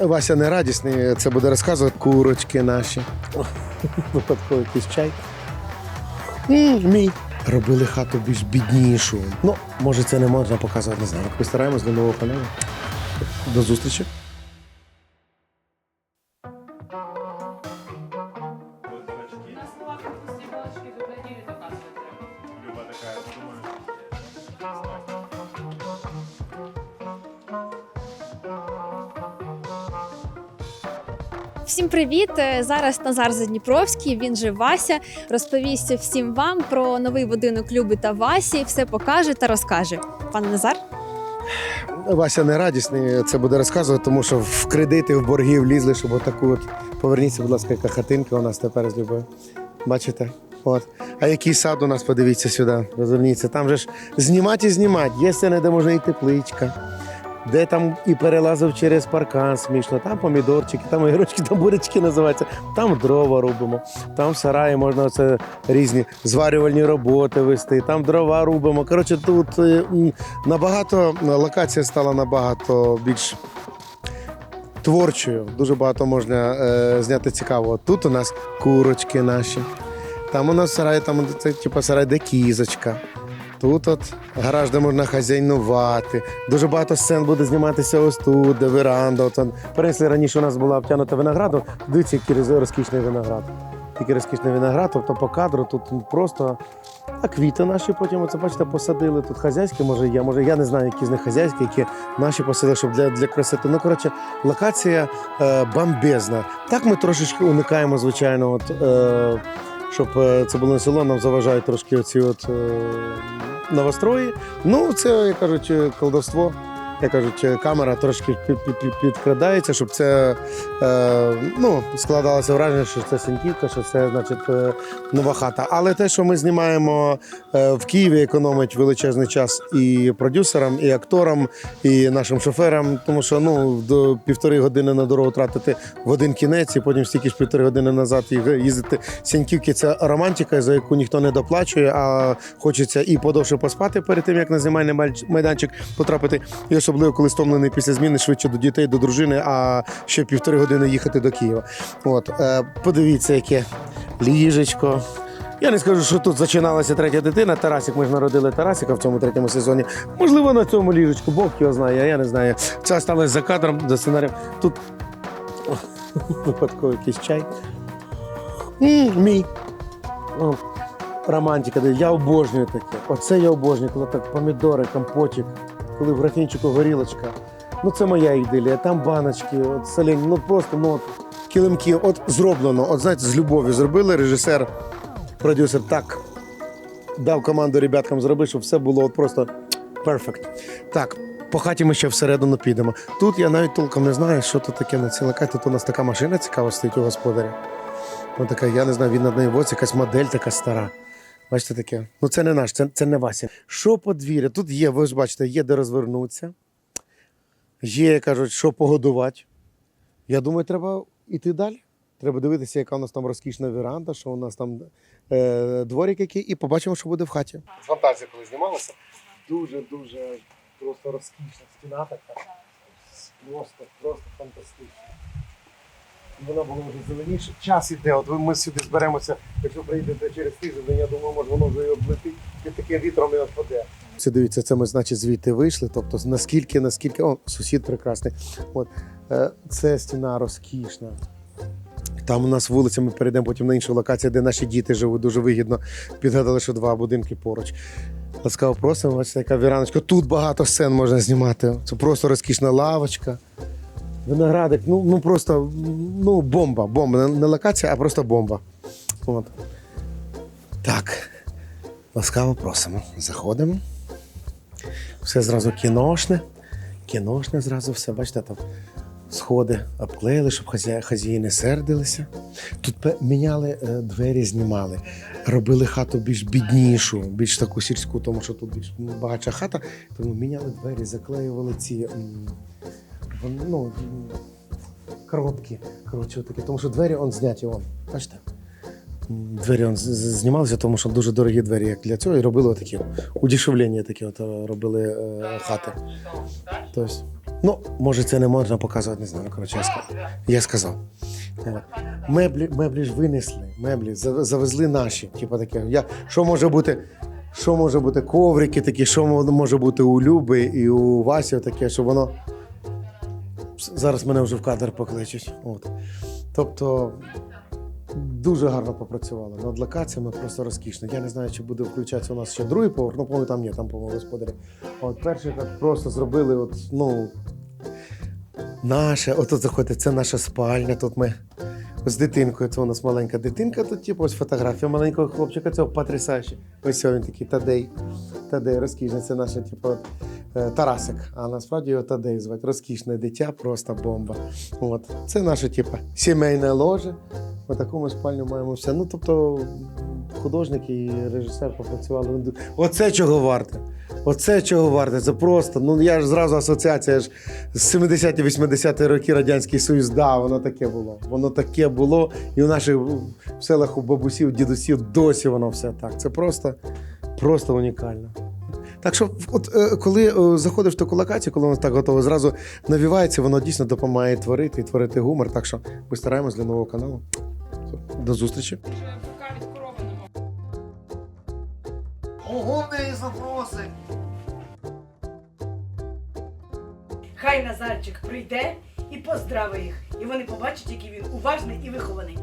Вася не радісний, це буде розказувати курочки наші. Випадково якийсь чай. Мій. Робили хату більш біднішу. Ну, може, це не можна показувати, не знаю. Постараємось до нового каналу. До зустрічі. Всім привіт! Е, Зараз Назар Задніпровський, він же Вася, розповість всім вам про новий будинок Люби та Васі, все покаже та розкаже. Пане Назар, Вася не радісний, це буде розказувати, тому що в кредити, в борги влізли, щоб отаку от. Поверніться, будь ласка, яка хатинка у нас тепер з любою. Бачите? От. А який сад у нас, подивіться сюди, розверніться. Там же ж знімати і знімати. Є сцени, де можна і тепличка, де там і перелазив через паркан смішно, там помідорчики, там огірочки, там бурячки називаються, там дрова робимо, там в сараї можна оце різні зварювальні роботи вести, там дрова рубимо. Коротше, тут е, набагато локація стала набагато більш творчою. Дуже багато можна е, зняти цікавого. Тут у нас курочки наші. Там у нас сарай, там це типу сарай, де кізочка. Тут от гараж, можна хазяйнувати. Дуже багато сцен буде зніматися ось тут, де веранда. От. Раніше у нас була обтянута виноградом. Дивіться, який розкішний виноград. Який розкішний виноград, тобто по кадру тут просто а квіти наші потім, оце бачите, посадили. Тут хазяйські, може я, може я не знаю, які з них хазяйські, які наші посадили, щоб для, для красоти. Ну, коротше, локація е, бомбезна. Так ми трошечки уникаємо, звичайно, от, е, щоб е, це було село, нам заважають трошки оці от, е, новострої. Ну, це, як кажуть, е, колдовство. Як кажуть, камера трошки під, під, під, підкрадається, щоб це е, ну, складалося враження, що це Сіньківка, що це значить е, нова хата. Але те, що ми знімаємо е, в Києві, економить величезний час і продюсерам, і акторам, і нашим шоферам, тому що ну до півтори години на дорогу тратити в один кінець, і потім стільки ж півтори години назад їздити. Сіньківки це романтика, за яку ніхто не доплачує, а хочеться і подовше поспати перед тим, як на знімальний майданчик потрапити. І особливо, коли стомлений після зміни швидше до дітей, до дружини, а ще півтори години їхати до Києва. От е, подивіться, яке ліжечко. Я не скажу, що тут зачиналася третя дитина. Тарасик, ми ж народили Тарасика в цьому третьому сезоні. Можливо, на цьому ліжечку, Бог його знає, я не знаю. Це осталось за кадром, за сценарієм. Тут випадково якийсь чай. Мій. Романтика, я обожнюю таке. Оце я обожнюю, коли так помідори, компотик, коли в графінчику горілочка. Ну це моя ідилія. Там баночки, от солені, ну просто ну, от, килимки. От зроблено. От знаєте, з любов'ю зробили режисер, продюсер так дав команду ребяткам зробити, щоб все було от просто перфект. Так. По хаті ми ще всередину підемо. Тут я навіть толком не знаю, що тут таке на цій локації. Тут у нас така машина цікава стоїть у господаря. Ну, така, я не знаю, він над нею возить, якась модель така стара. Бачите таке? Ну це не наш, це, це не Вася. Що подвір'я? Тут є, ви ж бачите, є де розвернутися. Є, кажуть, що погодувати. Я думаю, треба йти далі. Треба дивитися, яка у нас там розкішна веранда, що у нас там е, дворик який, і побачимо, що буде в хаті. Фантазія, коли знімалася, дуже-дуже просто розкішна стіна така. Просто, просто фантастично. Вона була вже зеленіша. Час іде. От ми сюди зберемося. Якщо прийдете через тиждень, я думаю, може воно вже і облетить і таким вітром і отпаде. Це дивіться, це ми, значить, звідти вийшли. Тобто, наскільки, наскільки. О, сусід прекрасний. От е, це стіна розкішна. Там у нас вулиця, ми перейдемо потім на іншу локацію, де наші діти живуть дуже вигідно. Підгадали, що два будинки поруч. Ласкаво просимо, бачите, яка віраночка. Тут багато сцен можна знімати. Це просто розкішна лавочка. Виноградик, ну, ну просто ну, бомба. Бомба. Не, локація, а просто бомба. От. Так. Ласкаво просимо. Заходимо. Все зразу кіношне. Кіношне зразу все. Бачите, там сходи обклеїли, щоб хазяї не сердилися. Тут міняли е, двері, знімали, робили хату більш біднішу, більш таку сільську, тому що тут більш багатша хата, тому міняли двері, заклеювали ці ну, коробки. Коротше, такі, тому що двері он зняті. Он, бачите? Двері он знімалися, тому що дуже дорогі двері як для цього, і робили такі удешевлення такі от е, робили е, хати. Тобто, Ну, може, це не можна показувати, не знаю. Коротше, я сказав. Я сказав. Меблі, меблі ж винесли, меблі завезли наші. Типу таке. Я, що може бути? Що може бути коврики такі, що може бути у Люби і у Васі таке, що воно. Зараз мене вже в кадр покличуть. От. Тобто дуже гарно попрацювали. Над локаціями просто розкішно. Я не знаю, чи буде включатися у нас ще другий поверх, ну, по-моєму, там ні, там, по-моєму, господарі. От перший так просто зробили, от, ну, наше, отут заходите, це наша спальня. Тут ми з дитинкою. Це у нас маленька дитинка. Тут, типу, ось фотографія маленького хлопчика, цього потрясаючий. Ось він такий Тадей. Тадей розкішний, це наше, типу, Тарасик. А насправді його Тадей звати. Розкішне дитя, просто бомба. От. Це наше, типу, сімейне ложе. Ми спальню маємо все. Ну, тобто, художник і режисер попрацювали. Оце чого варте. Оце чого варте. Це просто. Ну я ж зразу асоціація ж з 70-ті, 80-ті роки Радянський Союз. Да, воно таке було. Воно таке було. І у наших в селах у бабусів, дідусів досі воно все так. Це просто, просто унікально. Так що, от е, коли е, заходиш в таку локацію, коли воно так готово, зразу навівається, воно дійсно допомагає творити і творити гумор. Так що ми стараємось для нового каналу. До зустрічі. Ого, неї запроси. Хай Назарчик прийде і поздрави їх, і вони побачать, який він уважний і вихований.